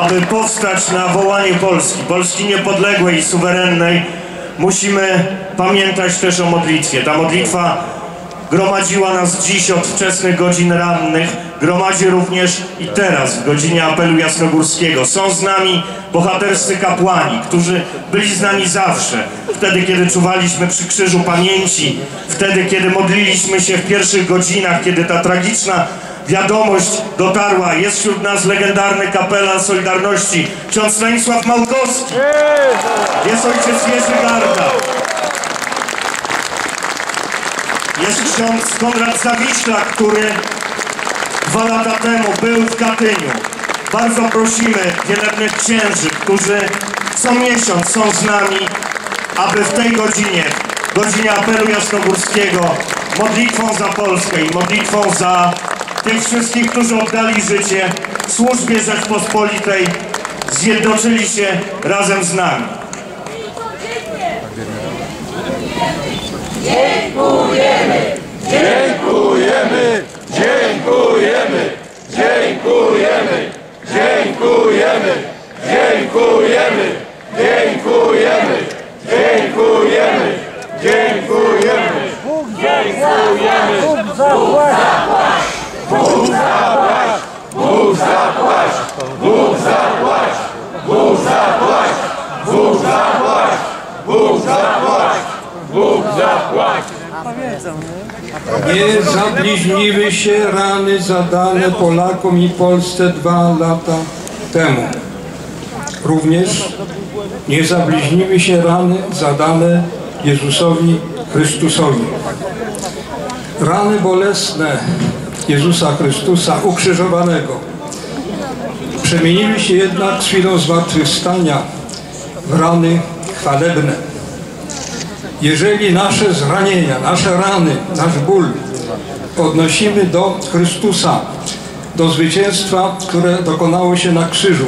aby powstać na wołanie Polski, Polski niepodległej i suwerennej, musimy pamiętać też o modlitwie. Ta modlitwa gromadziła nas dziś od wczesnych godzin rannych, gromadzi również i teraz w godzinie apelu jasnogórskiego. Są z nami bohaterscy kapłani, którzy byli z nami zawsze. Wtedy, kiedy czuwaliśmy przy krzyżu pamięci, wtedy, kiedy modliliśmy się w pierwszych godzinach, kiedy ta tragiczna wiadomość dotarła. Jest wśród nas legendarny kapelan Solidarności, ksiądz Stanisław Małkowski. Jest ojciec Jerzy Garda. Jest ksiądz Konrad Zawiśla, który dwa lata temu był w Katyniu. Bardzo prosimy wielebnych księży, którzy co miesiąc są z nami, aby w tej godzinie, godzinie apelu jasnogórskiego, modlitwą za Polskę i modlitwą za tych wszystkich, którzy oddali życie służbie Rzeczpospolitej, zjednoczyli się razem z nami. Dziękujemy, dziękujemy, dziękujemy, dziękujemy, dziękujemy, dziękujemy, dziękujemy, dziękujemy, dziękujemy. Bóg zapłać, Bóg zapłać, Bóg zapłać, Bóg zapłać, Bóg zapłać, Bóg zapłać, Bóg zapłać. Nie zabliźniły się rany zadane Polakom i Polsce dwa lata temu. Również nie zabliźniły się rany zadane Jezusowi Chrystusowi. Rany bolesne Jezusa Chrystusa ukrzyżowanego przemieniły się jednak z chwilą zmartwychwstania w rany chwalebne. Jeżeli nasze zranienia, nasze rany, nasz ból odnosimy do Chrystusa, do zwycięstwa, które dokonało się na krzyżu,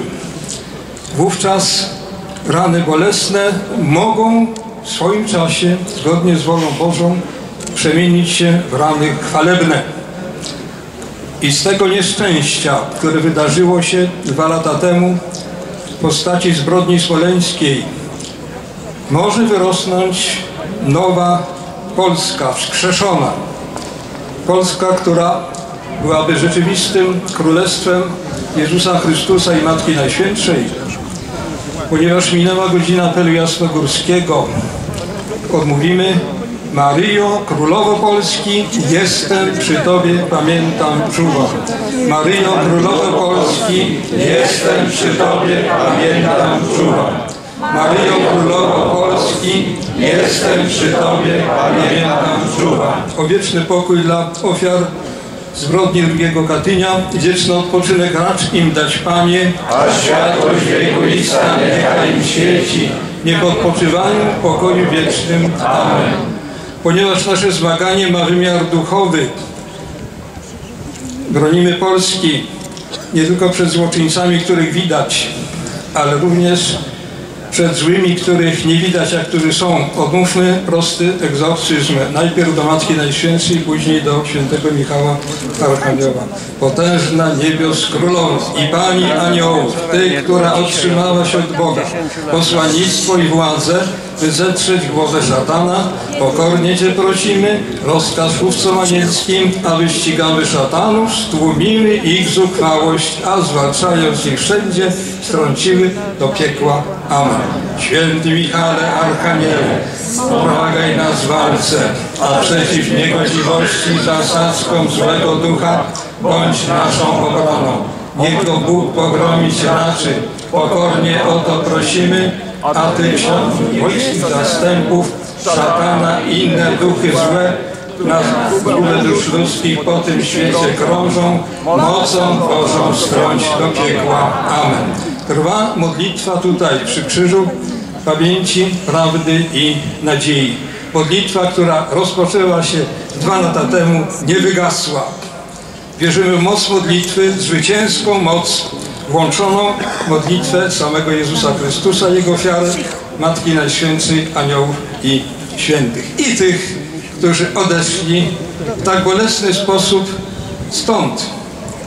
wówczas rany bolesne mogą w swoim czasie, zgodnie z wolą Bożą, przemienić się w rany chwalebne. I z tego nieszczęścia, które wydarzyło się dwa lata temu w postaci zbrodni smoleńskiej, może wyrosnąć nowa Polska, wskrzeszona. Polska, która byłaby rzeczywistym królestwem Jezusa Chrystusa i Matki Najświętszej. Ponieważ minęła godzina apelu jasnogórskiego, odmówimy Maryjo, Królowo Polski, jestem przy Tobie, pamiętam, czuwam. Maryjo, Królowo Polski, Jestem przy Tobie, pamiętam, czuwam. Maryjo, Królowo Polski, Jestem przy Tobie, pamiętam, czuwam. o wieczny pokój dla ofiar zbrodni drugiego Katynia i wieczny odpoczynek racz im dać Panie, A światłość wiekuista niechaj im świeci. niech odpoczywają w pokoju wiecznym. Amen. Ponieważ nasze zmaganie ma wymiar duchowy, bronimy Polski nie tylko przed złoczyńcami, których widać, ale również przed złymi, których nie widać, a którzy są. Odmówmy prosty egzorcyzm. Najpierw do Matki Najświętszej, później do świętego Michała Archanioła. Potężna niebios królowa i Pani aniołów, Ty, która otrzymałaś od Boga posłannictwo i władzę, by zetrzeć głowę szatana, pokornie Cię prosimy, rozkaz chówcom anielskim, aby ścigały szatanów, stłumimy ich zuchwałość, a zwalczając ich wszędzie, strąciły do piekła. Amen. Święty Michale, Archanielu, pomagaj nas w walce, a przeciw niegodziwości zasadzkom złego ducha, bądź naszą obroną. Niech go Bóg pogromić raczy, pokornie o to prosimy, a Ty wojskich zastępów, szatana i inne duchy złe, na górę dusz ludzkich po tym świecie krążą, mocą Bożą strąć do piekła. Amen. Trwa modlitwa tutaj przy krzyżu pamięci, prawdy i nadziei. Modlitwa, która rozpoczęła się dwa lata temu, nie wygasła. Wierzymy w moc modlitwy, zwycięską moc, włączoną modlitwę samego Jezusa Chrystusa, Jego ofiarę, Matki Najświętszej, Aniołów i Świętych. I tych, którzy odeszli w tak bolesny sposób stąd,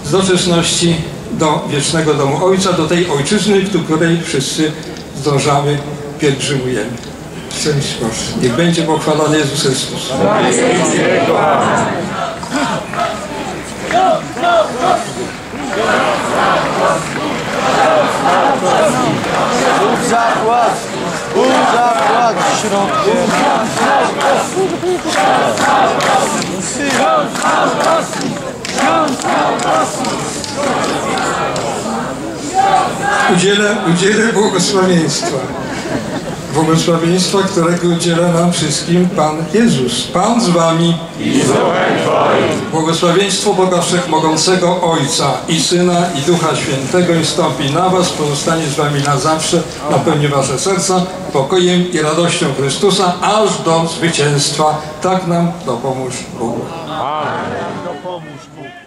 z doczesności do wiecznego domu Ojca, do tej ojczyzny, do której wszyscy zdążamy, pielgrzymujemy. Szczęść Boże. Niech będzie pochwalony Jezus Chrystus. uzaklar Уделя, уделя богословенства. Błogosławieństwa. Którego udziela nam wszystkim Pan Jezus. Pan z wami. Błogosławieństwo Boga Wszechmogącego Ojca i Syna i Ducha Świętego i na was, pozostanie z wami na zawsze, napełni wasze serca pokojem i radością Chrystusa, aż do zwycięstwa. Tak nam dopomóż Bóg. Dopomóż Bóg.